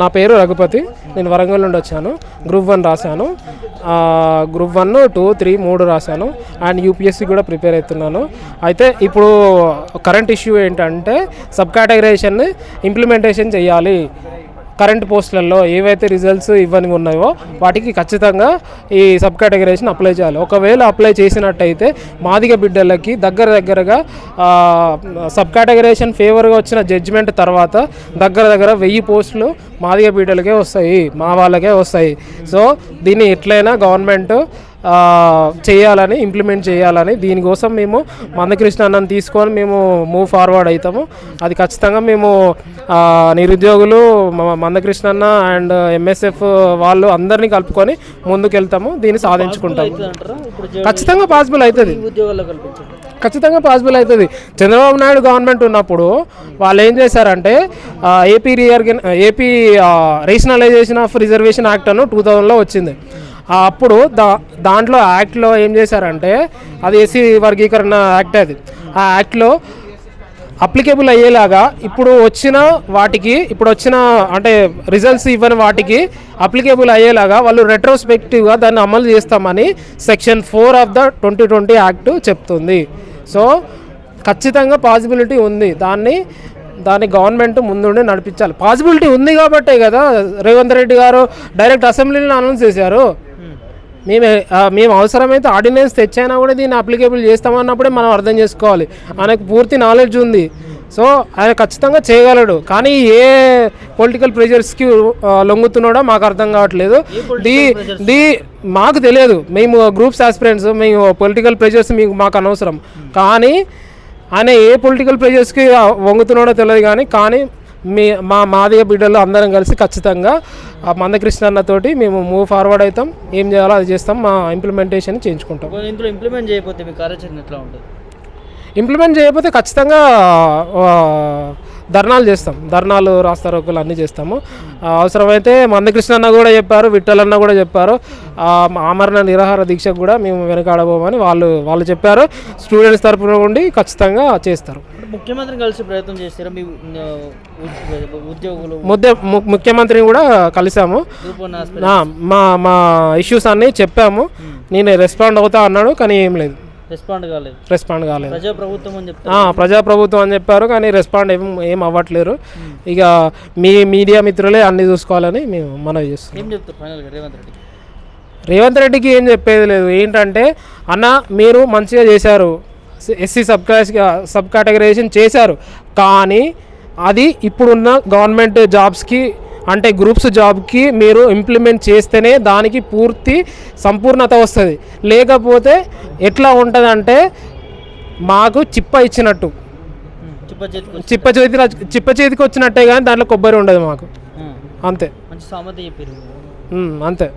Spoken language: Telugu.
నా పేరు రఘుపతి. నేను వరంగల్ నుండి వచ్చాను. గ్రూప్ వన్ రాశాను. గ్రూప్ వన్ టూ త్రీ మూడు రాశాను. అండ్ యూపీఎస్సీ కూడా ప్రిపేర్ అవుతున్నాను. అయితే ఇప్పుడు కరెంట్ ఇష్యూ ఏంటంటే సబ్ కేటగరైజేషన్ ఇంప్లిమెంటేషన్ చేయాలి. కరెంట్ పోస్టులలో ఏవైతే రిజల్ట్స్ ఇవన్నీ ఉన్నాయో వాటికి ఖచ్చితంగా ఈ సబ్ కేటగరైజేషన్ అప్లై చేయాలి. ఒకవేళ అప్లై చేసినట్టయితే మాదిగ బిడ్డలకి దగ్గర దగ్గరగా సబ్ కేటగరైజేషన్ ఫేవర్గా వచ్చిన జడ్జిమెంట్ తర్వాత దగ్గర దగ్గర వెయ్యి పోస్టులు మాదిగ బిడ్డలకే వస్తాయి మా వాళ్ళకే వస్తాయి. సో దీన్ని ఎట్లయినా గవర్నమెంట్ చేయాలని ఇంప్లిమెంట్ చేయాలని దీనికోసం మేము మందకృష్ణ అన్నని తీసుకొని మేము మూవ్ ఫార్వర్డ్ అవుతాము అది ఖచ్చితంగా మేము నిరుద్యోగులు మందకృష్ణ అన్న అండ్ ఎంఎస్ఎఫ్ వాళ్ళు అందరినీ కలుపుకొని ముందుకెళ్తాము దీన్ని సాధించుకుంటాము. ఖచ్చితంగా పాసిబుల్ అవుతుంది ఖచ్చితంగా పాసిబుల్ అవుతుంది చంద్రబాబు నాయుడు గవర్నమెంట్ ఉన్నప్పుడు వాళ్ళు ఏం చేశారంటే AP reorgan AP uh, rationalisation of reservation act Anu two థౌజండ్లో వచ్చింది. అప్పుడు దా దాంట్లో యాక్ట్లో ఏం చేశారంటే అది ఎస్సీ వర్గీకరణ యాక్ట్ అది. ఆ యాక్ట్లో అప్లికేబుల్ అయ్యేలాగా ఇప్పుడు వచ్చిన వాటికి ఇప్పుడు వచ్చిన అంటే రిజల్ట్స్ ఇవ్వని వాటికి అప్లికేబుల్ అయ్యేలాగా వాళ్ళు రెట్రోస్పెక్టివ్గా దాన్ని అమలు చేస్తామని section four of the twenty twenty act చెప్తుంది. సో ఖచ్చితంగా పాసిబిలిటీ ఉంది. దాన్ని దాన్ని గవర్నమెంట్ ముందుండి నడిపించాలి. పాసిబిలిటీ ఉంది కాబట్టే కదా రేవంత్ రెడ్డి గారు డైరెక్ట్ అసెంబ్లీని అనౌన్స్ చేశారు. మేము మేము అవసరమైతే ఆర్డినెన్స్ తెచ్చైనా కూడా దీన్ని అప్లికేబుల్ చేస్తామన్నప్పుడే మనం అర్థం చేసుకోవాలి. ఆయనకు పూర్తి నాలెడ్జ్ ఉంది. సో ఆయన ఖచ్చితంగా చేయగలడు. కానీ ఏ పొలిటికల్ ప్రెషర్స్కి లొంగుతున్నాడో మాకు అర్థం కావట్లేదు. దీ దీ మాకు తెలియదు. మేము గ్రూప్స్ ఆస్పిరెంట్స్ మేము పొలిటికల్ ప్రెషర్స్ మీకు మాకు అనవసరం. కానీ ఆయన ఏ పొలిటికల్ ప్రెషర్స్కి వంగుతున్నాడో తెలియదు కానీ కానీ మీ మా మాదిగ బిడ్డలు అందరం కలిసి ఖచ్చితంగా ఆ మందకృష్ణ అన్నతోటి మేము మూవ్ ఫార్వర్డ్ అవుతాం ఏం చేయాలో అది చేస్తాం. మా ఇంప్లిమెంటేషన్ చేయించుకుంటాం. ఇందులో ఇంప్లిమెంట్ చేయకపోతే మీ కార్యాచరణ ఎట్లా ఉంటుంది? ఇంప్లిమెంట్ చేయకపోతే ఖచ్చితంగా ధర్నాలు చేస్తాం. ధర్నాలు రాస్తారోకులు అన్నీ చేస్తాము. అవసరమైతే మందకృష్ణ అన్న కూడా చెప్పారు విఠల్ అన్న కూడా చెప్పారు. ఆమరణ నిరాహార దీక్షకు కూడా మేము వెనకాడబోమని వాళ్ళు వాళ్ళు చెప్పారు. స్టూడెంట్స్ తరపున ఉండి ఖచ్చితంగా చేస్తారు. ముఖ్యమంత్రిని కలిసి ప్రయత్నం చేస్తారా? మీ ఉద్యోగులు ముద్ద ముఖ్యమంత్రిని కూడా కలిసాము. మా మా ఇష్యూస్ అన్నీ చెప్పాము. నేను రెస్పాండ్ అవుతా అన్నాడు కానీ ఏం లేదు. రెస్పాండ్ కాలేదు. రెస్పాండ్ కాలేదు. ప్రజా ప్రభుత్వం అని చెప్తారు. ఆ, ప్రజాప్రభుత్వం అని చెప్పారు కానీ రెస్పాండ్ ఏం ఏం అవ్వట్లేరు. ఇక మీ మీడియా మిత్రులే అన్ని చూసుకోవాలని మేము మనవి చేస్తున్నాం. ఏం చెప్తారు ఫైనల్గా రేవంత్ రెడ్డి రేవంత్ రెడ్డికి ఏం చెప్పేది లేదు. ఏంటంటే అన్న మీరు మంచిగా చేశారు. SC sub class sub categorisation చేశారు. కానీ అది ఇప్పుడున్న గవర్నమెంట్ జాబ్స్కి అంటే గ్రూప్స్ జాబ్కి మీరు ఇంప్లిమెంట్ చేస్తేనే దానికి పూర్తి సంపూర్ణత వస్తుంది. లేకపోతే ఎట్లా ఉంటుందంటే మాకు చిప్ప ఇచ్చినట్టు. చిప్ప చేతికి వచ్చి- చిప్ప చేతి చిప్ప చేతికి వచ్చినట్టే కానీ దాంట్లో కొబ్బరి ఉండదు మాకు. అంతే. అంతే.